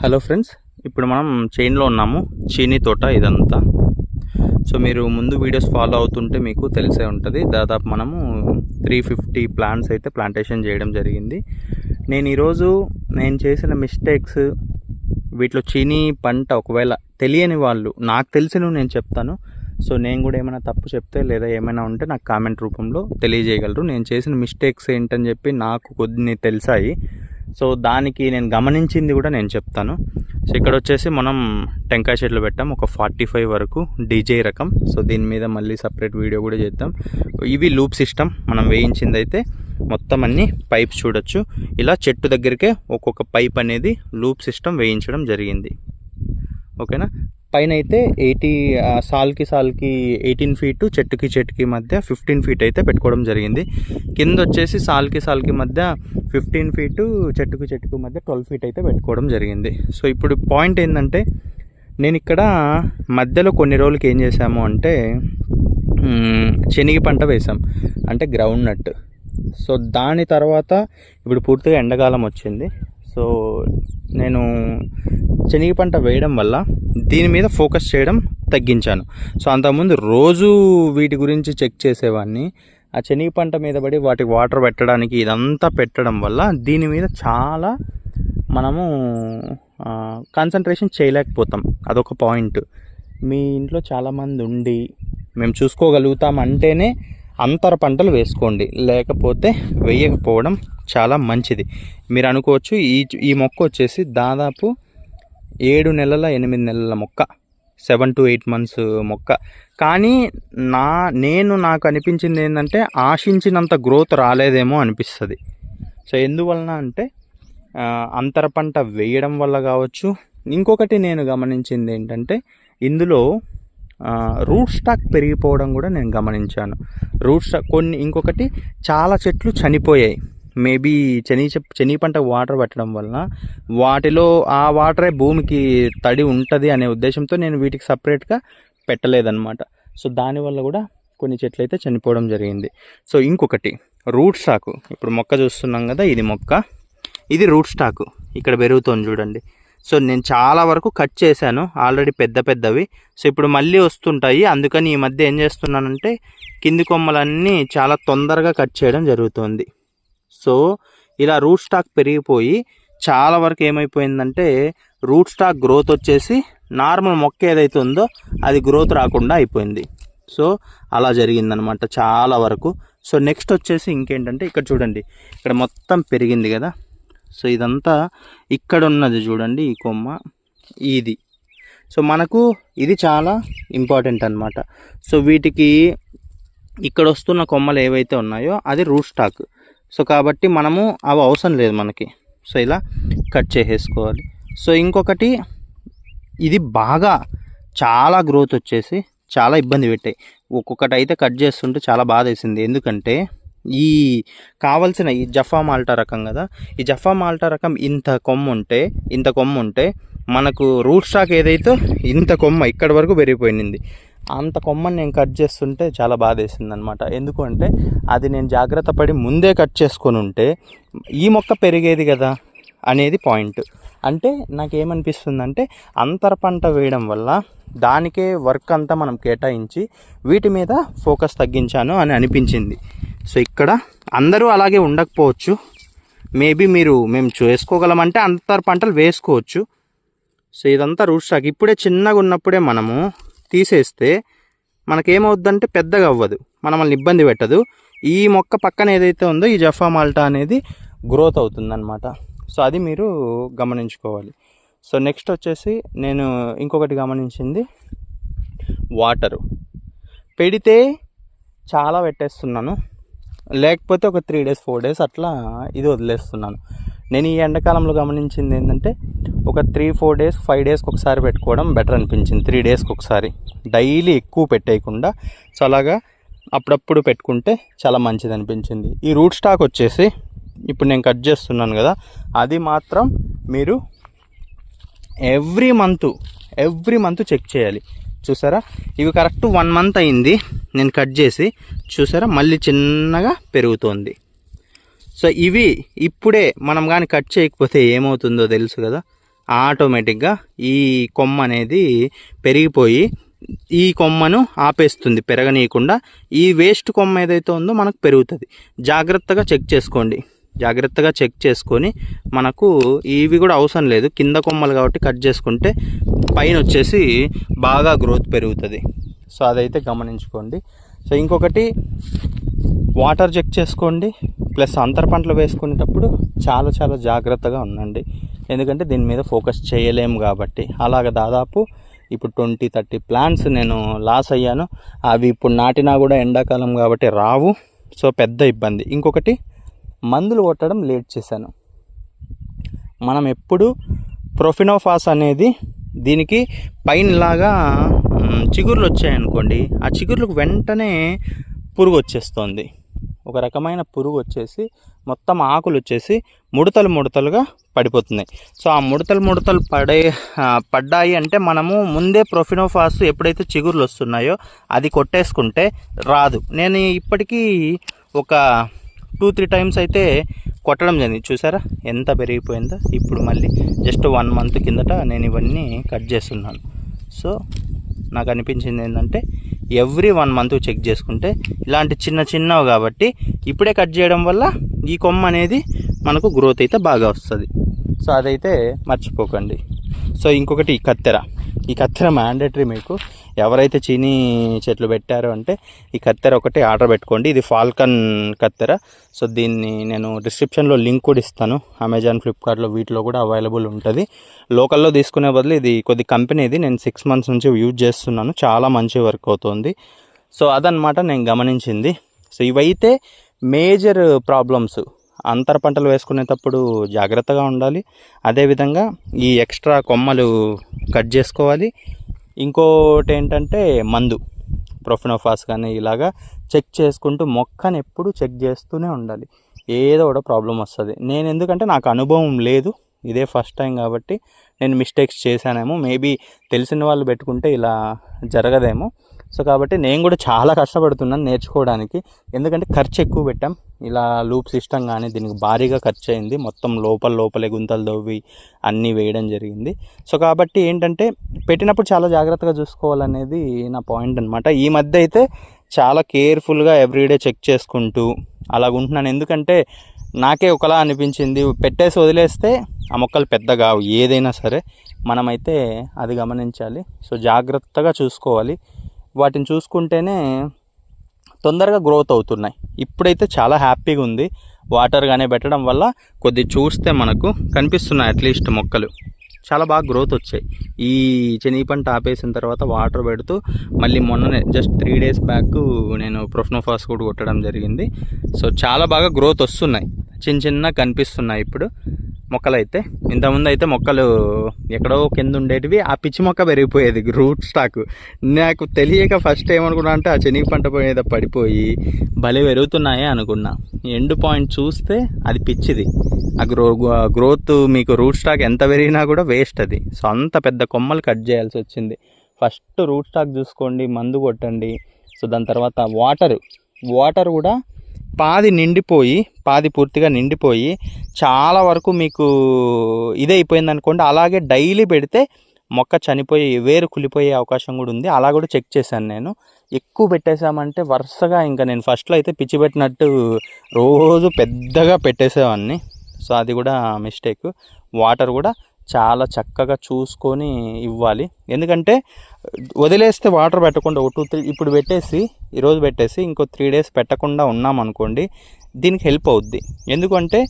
Hello friends ఇప్పుడు మనం చైన్లో ఉన్నాము చీనీ తోట ఇదంతా. సో మీరు ముందు వీడియోస్ ఫాలో అవుతుంటే మీకు తెలిసే ఉంటుంది. దాదాపు మనము త్రీ ఫిఫ్టీ ప్లాంట్స్ అయితే ప్లాంటేషన్ చేయడం జరిగింది. నేను ఈరోజు నేను చేసిన మిస్టేక్స్ వీటిలో చీనీ పంట ఒకవేళ తెలియని వాళ్ళు నాకు తెలిసినవి నేను చెప్తాను. సో నేను కూడా ఏమైనా తప్పు చెప్తే లేదా ఏమైనా ఉంటే నాకు కామెంట్ రూపంలో తెలియజేయగలరు. నేను చేసిన మిస్టేక్స్ ఏంటని చెప్పి నాకు కొన్ని తెలిసాయి. సో దానికి నేను గమనించింది కూడా నేను చెప్తాను. సో ఇక్కడ వచ్చేసి మనం టెంకాయ చెట్లు పెట్టాం ఒక ఫార్టీ ఫైవ్ వరకు డీజే రకం. సో దీని మీద మళ్ళీ సపరేట్ వీడియో కూడా చేద్దాం. ఇవి లూప్ సిస్టమ్ మనం వేయించింది అయితే మొత్తం అన్ని పైప్స్ చూడొచ్చు. ఇలా చెట్టు దగ్గరికే ఒక్కొక్క పైప్ అనేది లూప్ సిస్టమ్ వేయించడం జరిగింది. ఓకేనా? పైన అయితే ఎయిటీ సాల్కి సాల్కి ఎయిటీన్ ఫీట్ చెట్టుకి చెట్టుకి మధ్య ఫిఫ్టీన్ ఫీట్ అయితే పెట్టుకోవడం జరిగింది. కింద వచ్చేసి సాల్కి సాల్కి మధ్య ఫిఫ్టీన్ ఫీటు చెట్టుకు చెట్టుకు మధ్య ట్వెల్వ్ ఫీట్ అయితే పెట్టుకోవడం జరిగింది. సో ఇప్పుడు పాయింట్ ఏంటంటే నేను ఇక్కడ మధ్యలో కొన్ని రోజులకి ఏం చేశాము అంటే శనగ పంట వేసాం అంటే గ్రౌండ్ నట్ సో దాని తర్వాత ఇప్పుడు పూర్తిగా ఎండాకాలం వచ్చింది. సో నేను శనగ పంట వేయడం వల్ల దీని మీద ఫోకస్ చేయడం తగ్గించాను. సో అంతకుముందు రోజు వీటి గురించి చెక్ చేసేవాడిని ఆ శనగ పంట మీద పడి వాటికి వాటర్ పెట్టడానికి ఇదంతా పెట్టడం వల్ల దీని మీద చాలా మనము కాన్సన్ట్రేషన్ చేయలేకపోతాం. అదొక పాయింట్. మీ ఇంట్లో చాలామంది ఉండి మేము చూసుకోగలుగుతాం అంటేనే అంతర పంటలు వేసుకోండి. లేకపోతే వేయకపోవడం చాలా మంచిది. మీరు అనుకోవచ్చు ఈ ఈ మొక్క వచ్చేసి దాదాపు ఏడు నెలల ఎనిమిది నెలల మొక్క. సెవెన్ టు ఎయిట్ మంత్స్ మొక్క. కానీ నా నేను నాకు అనిపించింది ఏంటంటే ఆశించినంత గ్రోత్ రాలేదేమో అనిపిస్తుంది. సో ఎందువలన అంటే అంతర పంట వేయడం వల్ల కావచ్చు. ఇంకొకటి నేను గమనించింది ఏంటంటే ఇందులో రూట్ స్టాక్ పెరిగిపోవడం కూడా నేను గమనించాను. రూట్ స్టాక్ కొన్ని ఇంకొకటి చాలా చెట్లు చనిపోయాయి. మేబీ శని శని పంట వాటర్ పెట్టడం వలన వాటిలో ఆ వాటరే భూమికి తడి ఉంటుంది అనే ఉద్దేశంతో నేను వీటికి సపరేట్గా పెట్టలేదన్నమాట. సో దానివల్ల కూడా కొన్ని చెట్లు అయితే చనిపోవడం జరిగింది. సో ఇంకొకటి రూట్ స్టాకు ఇప్పుడు మొక్క చూస్తున్నాం కదా ఇది మొక్క. ఇది రూట్ స్టాకు ఇక్కడ పెరుగుతోంది చూడండి. సో నేను చాలా వరకు కట్ చేశాను. ఆల్రెడీ పెద్ద పెద్దవి. సో ఇప్పుడు మళ్ళీ వస్తుంటాయి. అందుకని ఈ మధ్య ఏం చేస్తున్నానంటే కింది కొమ్మలన్నీ చాలా తొందరగా కట్ చేయడం జరుగుతుంది. సో ఇలా రూట్ స్టాక్ పెరిగిపోయి చాలా వరకు ఏమైపోయిందంటే రూట్ స్టాక్ గ్రోత్ వచ్చేసి నార్మల్ మొక్క ఏదైతే ఉందో అది గ్రోత్ రాకుండా అయిపోయింది. సో అలా జరిగిందనమాట చాలా వరకు. సో నెక్స్ట్ వచ్చేసి ఇంకేంటంటే ఇక్కడ చూడండి. ఇక్కడ మొత్తం పెరిగింది కదా. సో ఇదంతా ఇక్కడ ఉన్నది చూడండి ఈ కొమ్మ. ఇది. సో మనకు ఇది చాలా ఇంపార్టెంట్ అన్నమాట. సో వీటికి ఇక్కడ వస్తున్న కొమ్మలు ఏవైతే ఉన్నాయో అది రూట్ స్టాక్. సో కాబట్టి మనము అవి అవసరం లేదు మనకి. సో ఇలా కట్ చేసేసుకోవాలి. సో ఇంకొకటి ఇది బాగా చాలా గ్రోత్ వచ్చేసి చాలా ఇబ్బంది పెట్టాయి. ఒక్కొక్కటి అయితే కట్ చేస్తుంటే చాలా బాధ వేసింది ఎందుకంటే ఈ కావలసిన ఈ జఫా మాల్టా రకం కదా ఈ జఫా మాల్టా రకం ఇంత కొమ్ము ఉంటే ఇంత కొమ్ము ఉంటే మనకు రూట్ స్టాక్ ఏదైతే ఇంత కొమ్మ ఇక్కడి వరకు పెరిగిపోయింది. అంత కొమ్మని నేను కట్ చేస్తుంటే చాలా బాధ వేసింది అనమాట ఎందుకంటే అది నేను జాగ్రత్త పడి ముందే కట్ చేసుకొని ఉంటే ఈ మొక్క పెరిగేది కదా. అనేది పాయింట్. అంటే నాకేమనిపిస్తుందంటే అంతర పంట వేయడం వల్ల దానికే వర్క్ అంతా మనం కేటాయించి వీటి మీద ఫోకస్ తగ్గించాను అని అనిపించింది. సో ఇక్కడ అందరూ అలాగే ఉండకపోవచ్చు. మేబీ మీరు మేము చేసుకోగలమంటే అంతర పంటలు వేసుకోవచ్చు. సో ఇదంతా రూట్ స్టాక్. ఇప్పుడే చిన్నగా ఉన్నప్పుడే మనము తీసేస్తే మనకేమవుద్దంటే పెద్దగా అవ్వదు. మనల్ని ఇబ్బంది పెట్టదు. ఈ మొక్క పక్కన ఏదైతే ఉందో ఈ జఫా మాల్టా అనేది గ్రోత్ అవుతుందన్నమాట. సో అది మీరు గమనించుకోవాలి. సో నెక్స్ట్ వచ్చేసి నేను ఇంకొకటి గమనించింది వాటరు. పెడితే చాలా పెట్టేస్తున్నాను. లేకపోతే ఒక త్రీ డేస్ ఫోర్ డేస్ అట్లా ఇది వదిలేస్తున్నాను. నేను ఈ ఎండాకాలంలో గమనించింది ఏంటంటే ఒక త్రీ ఫోర్ డేస్ ఫైవ్ డేస్కి ఒకసారి పెట్టుకోవడం బెటర్ అనిపించింది. త్రీ డేస్కి ఒకసారి. డైలీ ఎక్కువ పెట్టేయకుండా సో అలాగా అప్పుడప్పుడు పెట్టుకుంటే చాలా మంచిది అనిపించింది ఈ రూట్ స్టాక్ వచ్చేసి ఇప్పుడు నేను కట్ చేస్తున్నాను కదా అది మాత్రం మీరు every month every month check చేయాలి. చూసారా? ఇవి కరెక్ట్ వన్ మంత్ అయింది. నేను కట్ చేసి చూసారా? మళ్ళీ చిన్నగా పెరుగుతోంది. సో ఇవి ఇప్పుడే మనం కానీ కట్ చేయకపోతే ఏమవుతుందో తెలుసు కదా? ఆటోమేటిక్గా ఈ కొమ్మ అనేది పెరిగిపోయి ఈ కొమ్మను ఆపేస్తుంది పెరగనీయకుండా. ఈ వేస్ట్ కొమ్మ ఏదైతే ఉందో మనకు పెరుగుతుంది. జాగ్రత్తగా చెక్ చేసుకోండి. జాగ్రత్తగా చెక్ చేసుకొని మనకు ఇవి కూడా అవసరం లేదు. కింద కొమ్మలు కాబట్టి కట్ చేసుకుంటే పైన వచ్చేసి బాగా గ్రోత్ పెరుగుతుంది. సో అదైతే గమనించుకోండి. సో ఇంకొకటి వాటర్ చెక్ చేసుకోండి. ప్లస్ అంతర పంటలు వేసుకునేటప్పుడు చాలా చాలా జాగ్రత్తగా ఉండండి. ఎందుకంటే దీని మీద ఫోకస్ చేయలేము కాబట్టి. అలాగ దాదాపు ఇప్పుడు ట్వంటీ థర్టీ ప్లాంట్స్ నేను లాస్ అయ్యాను. అవి ఇప్పుడు నాటినా కూడా ఎండాకాలం కాబట్టి రావు. సో పెద్ద ఇబ్బంది. ఇంకొకటి మందులు కొట్టడం లేట్ చేశాను. మనం ఎప్పుడు ప్రొఫినోఫాస్ అనేది దీనికి పైన లాగా చిగుర్లు వచ్చాయనుకోండి ఆ చిగుర్లకు వెంటనే పురుగు వచ్చేస్తుంది. ఒక రకమైన పురుగు వచ్చేసి మొత్తం ఆకులు వచ్చేసి ముడతలు ముడతలుగా పడిపోతున్నాయి. సో ఆ ముడతలు ముడతలు పడే పడ్డాయి అంటే మనము ముందే ప్రొఫినోఫాస్ ఎప్పుడైతే చిగుర్లు వస్తున్నాయో అది కొట్టేసుకుంటే రాదు. నేను ఇప్పటికీ ఒక టూ త్రీ టైమ్స్ అయితే కొట్టడం జరిగింది. చూసారా? ఎంత పెరిగిపోయిందో? ఇప్పుడు మళ్ళీ జస్ట్ వన్ మంత్ కిందట నేను ఇవన్నీ కట్ చేస్తున్నాను. సో నాకు అనిపించింది ఏంటంటే ఎవ్రీ వన్ మంత్ చెక్ చేసుకుంటే ఇలాంటి చిన్న చిన్నవి కాబట్టి ఇప్పుడే కట్ చేయడం వల్ల ఈ కొమ్మ అనేది మనకు గ్రోత్ అయితే బాగా వస్తుంది. సో అదైతే మర్చిపోకండి. సో ఇంకొకటి ఈ కత్తెర. ఈ కత్తెర మ్యాండేటరీ మీకు. ఎవరైతే చీనీ చెట్లు పెట్టారో అంటే ఈ కత్తెర ఒకటి ఆర్డర్ పెట్టుకోండి. ఇది ఫాల్కన్ కత్తెర. సో దీన్ని నేను డిస్క్రిప్షన్లో లింక్ కూడా ఇస్తాను. అమెజాన్ ఫ్లిప్కార్ట్లో వీటిలో కూడా అవైలబుల్ ఉంటుంది. లోకల్లో తీసుకునే బదులు ఇది కొద్ది కంపెనీది నేను సిక్స్ మంత్స్ నుంచి యూజ్ చేస్తున్నాను. చాలా మంచి వర్క్ అవుతుంది. సో అదనమాట నేను గమనించింది. సో ఇవైతే మేజర్ ప్రాబ్లమ్స్ అంతర పంటలు వేసుకునేటప్పుడు జాగ్రత్తగా ఉండాలి. అదేవిధంగా ఈ ఎక్స్ట్రా కొమ్మలు కట్ చేసుకోవాలి. ఇంకోటి ఏంటంటే మందు ప్రొఫినోఫాస్ కానీ ఇలాగా చెక్ చేసుకుంటూ మొక్కని ఎప్పుడు చెక్ చేస్తూనే ఉండాలి. ఏదో కూడా ప్రాబ్లం వస్తుంది. నేను ఎందుకంటే నాకు అనుభవం లేదు. ఇదే ఫస్ట్ టైం కాబట్టి నేను మిస్టేక్స్ చేశానేమో. మేబీ తెలిసిన వాళ్ళు పెట్టుకుంటే ఇలా జరగదేమో. సో కాబట్టి నేను కూడా చాలా కష్టపడుతున్నాను నేర్చుకోవడానికి. ఎందుకంటే ఖర్చు ఎక్కువ పెట్టాం. ఇలా లూప్ సిస్టమ్ కానీ దీనికి భారీగా ఖర్చు అయింది. మొత్తం లోపల లోపలే గుంతలు దవ్వి అన్నీ వేయడం జరిగింది. సో కాబట్టి ఏంటంటే పెట్టినప్పుడు చాలా జాగ్రత్తగా చూసుకోవాలనేది నా పాయింట్ అనమాట ఈ మధ్య అయితే చాలా కేర్ఫుల్గా ఎవ్రీడే చెక్ చేసుకుంటూ అలాగ ఉంటున్నాను. ఎందుకంటే నాకే ఒకలా అనిపించింది. పెట్టేసి వదిలేస్తే ఆ మొక్కలు పెద్దగా ఏదైనా సరే మనమైతే అది గమనించాలి. సో జాగ్రత్తగా చూసుకోవాలి. వాటిని చూసుకుంటేనే తొందరగా గ్రోత్ అవుతున్నాయి. ఇప్పుడైతే చాలా హ్యాపీగా ఉంది. వాటర్ కానీ పెట్టడం వల్ల కొద్ది చూస్తే మనకు కనిపిస్తున్నాయి అట్లీస్ట్ మొక్కలు. చాలా బాగా గ్రోత్ వచ్చాయి. ఈ శనగ పంట ఆపేసిన తర్వాత వాటర్ పెడుతూ మళ్ళీ మొన్ననే జస్ట్ త్రీ డేస్ బ్యాక్ నేను ప్రొఫ్నోఫాస్ కూడా కొట్టడం జరిగింది. సో చాలా బాగా గ్రోత్ వస్తున్నాయి. చిన్న చిన్న కనిపిస్తున్నాయి ఇప్పుడు. మొక్కలు అయితే ఇంతకుముందు అయితే మొక్కలు ఎక్కడో కింద ఉండేటివి ఆ పిచ్చి మొక్క పెరిగిపోయేది రూట్ స్టాక్. నాకు తెలియక ఫస్ట్ ఏమనుకున్నా అంటే ఆ చెనిగి పంట మీద పడిపోయి భలే పెరుగుతున్నాయే అనుకున్నా. ఎండ్ పాయింట్ చూస్తే అది పిచ్చిది. ఆ గ్రో గ్రోత్ మీకు రూట్ స్టాక్ ఎంత పెరిగినా కూడా వేస్ట్ అది. సో అంత పెద్ద కొమ్మలు కట్ చేయాల్సి వచ్చింది. ఫస్ట్ రూట్ స్టాక్ చూసుకోండి మందు కొట్టండి. సో దాని తర్వాత వాటర్. వాటర్ కూడా పాది నిండిపోయి పాది పూర్తిగా నిండిపోయి చాలా వరకు మీకు ఇదే అయిపోయింది అనుకోండి అలాగే డైలీ పెడితే మొక్క చనిపోయి వేరు కులిపోయే అవకాశం కూడా ఉంది. అలా కూడా చెక్ చేశాను నేను. ఎక్కువ పెట్టేశామంటే వరుసగా ఇంకా నేను ఫస్ట్లో అయితే పిచ్చి పెట్టినట్టు రోజు పెద్దగా పెట్టేసేవాడిని సో అది కూడా మిస్టేక్. వాటర్ కూడా చాలా చక్కగా చూసుకొని ఇవ్వాలి. ఎందుకంటే వదిలేస్తే వాటర్ పెట్టకుండా ఒక టూ త్రీ ఇప్పుడు పెట్టేసి ఈరోజు పెట్టేసి ఇంకో త్రీ డేస్ పెట్టకుండా ఉన్నాం అనుకోండి దీనికి హెల్ప్ అవుద్ది. ఎందుకంటే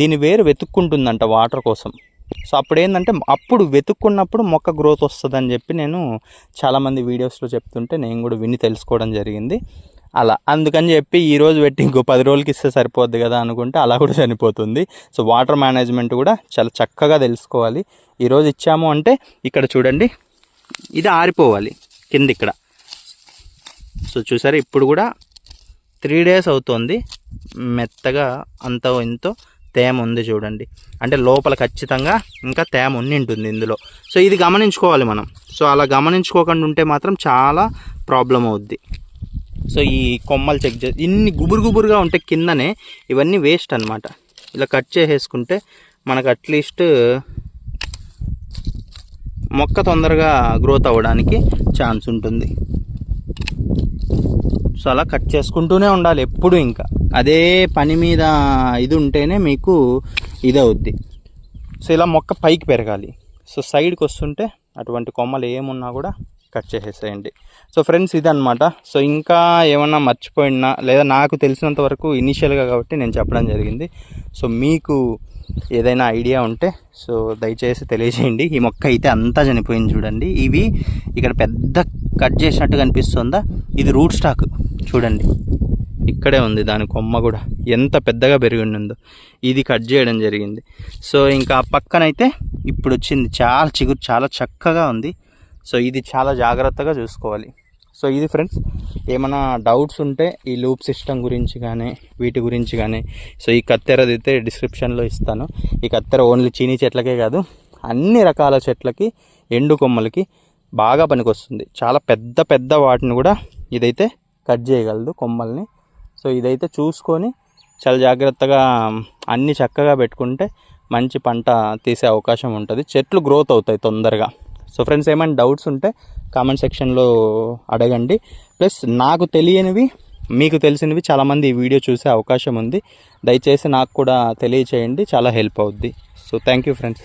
దీని వేరు వెతుక్కుంటుందంట వాటర్ కోసం. సో అప్పుడు ఏంటంటే అప్పుడు వెతుక్కున్నప్పుడు మొక్క గ్రోత్ వస్తుందని చెప్పి నేను చాలామంది వీడియోస్లో చెప్తుంటే నేను కూడా విని తెలుసుకోవడం జరిగింది. అలా. అందుకని చెప్పి ఈ రోజు పెట్టి ఇంకో పది రోజులకి ఇస్తే సరిపోద్ది కదా అనుకుంటే అలా కూడా చనిపోతుంది సో వాటర్ మేనేజ్మెంట్ కూడా చాలా చక్కగా తెలుసుకోవాలి. ఈరోజు ఇచ్చాము అంటే ఇక్కడ చూడండి ఇది ఆరిపోవాలి కింద ఇక్కడ. సో చూసారా ఇప్పుడు కూడా త్రీ డేస్ అవుతుంది. మెత్తగా అంత ఇంతో తేమ ఉంది చూడండి. అంటే లోపల ఖచ్చితంగా ఇంకా తేమ ఉండి ఉంటుంది ఇందులో. సో ఇది గమనించుకోవాలి మనం. సో అలా గమనించుకోకుండా ఉంటే మాత్రం చాలా ప్రాబ్లం అవుద్ది. సో ఈ కొమ్మలు చెక్ చే ఇన్ని గుబురు గుబురుగా ఉంటే కిందనే ఇవన్నీ వేస్ట్ అనమాట ఇలా కట్ చేసేసుకుంటే మనకు అట్లీస్ట్ మొక్క తొందరగా గ్రోత్ అవ్వడానికి ఛాన్స్ ఉంటుంది. సో అలా కట్ చేసుకుంటూనే ఉండాలి ఎప్పుడు ఇంకా. అదే పని మీద ఇది ఉంటేనే మీకు ఇది అవుద్ది. సో ఇలా మొక్క పైకి పెరగాలి. సో సైడ్కి వస్తుంటే అటువంటి కొమ్మలు ఏమున్నా కూడా కట్ చేసేసేయండి. సో ఫ్రెండ్స్ ఇదన్నమాట. సో ఇంకా ఏమన్నా మర్చిపోయినా లేదా నాకు తెలిసినంత వరకు ఇనిషియల్గా కాబట్టి నేను చెప్పడం జరిగింది. సో మీకు ఏదైనా ఐడియా ఉంటే సో దయచేసి తెలియజేయండి. ఈ మొక్క అయితే అంతా చనిపోయింది చూడండి. ఇవి ఇక్కడ పెద్ద కట్ చేసినట్టు కనిపిస్తుందా? ఇది రూట్ స్టాక్. చూడండి. ఇక్కడే ఉంది దాని కొమ్మ కూడా. ఎంత పెద్దగా పెరిగి ఉండిందో. ఇది కట్ చేయడం జరిగింది. సో ఇంకా పక్కనైతే ఇప్పుడు వచ్చింది. చాలా చిగురు చాలా చక్కగా ఉంది. సో ఇది చాలా జాగ్రత్తగా చూసుకోవాలి. సో ఇది ఫ్రెండ్స్ ఏమైనా డౌట్స్ ఉంటే ఈ లూప్ సిస్టమ్ గురించి కానీ వీటి గురించి కానీ సో ఈ కత్తెరదైతే అయితే డిస్క్రిప్షన్లో ఇస్తాను. ఈ కత్తెర ఓన్లీ చీనీ చెట్లకే కాదు అన్ని రకాల చెట్లకి ఎండు కొమ్మలకి బాగా పనికొస్తుంది. చాలా పెద్ద పెద్ద వాటిని కూడా ఇదైతే కట్ చేయగలదు కొమ్మల్ని. సో ఇదైతే చూసుకొని చాలా జాగ్రత్తగా అన్ని చక్కగా పెట్టుకుంటే మంచి పంట తీసే అవకాశం ఉంటుంది. చెట్లు గ్రోత్ అవుతాయి తొందరగా. సో ఫ్రెండ్స్ ఏమైనా డౌట్స్ ఉంటే కామెంట్ సెక్షన్లో అడగండి. ప్లస్ నాకు తెలియనివి మీకు తెలిసినవి చాలామంది ఈ వీడియో చూసే అవకాశం ఉంది. దయచేసి నాకు కూడా తెలియచేయండి చాలా హెల్ప్ అవుద్ది. So thank you friends.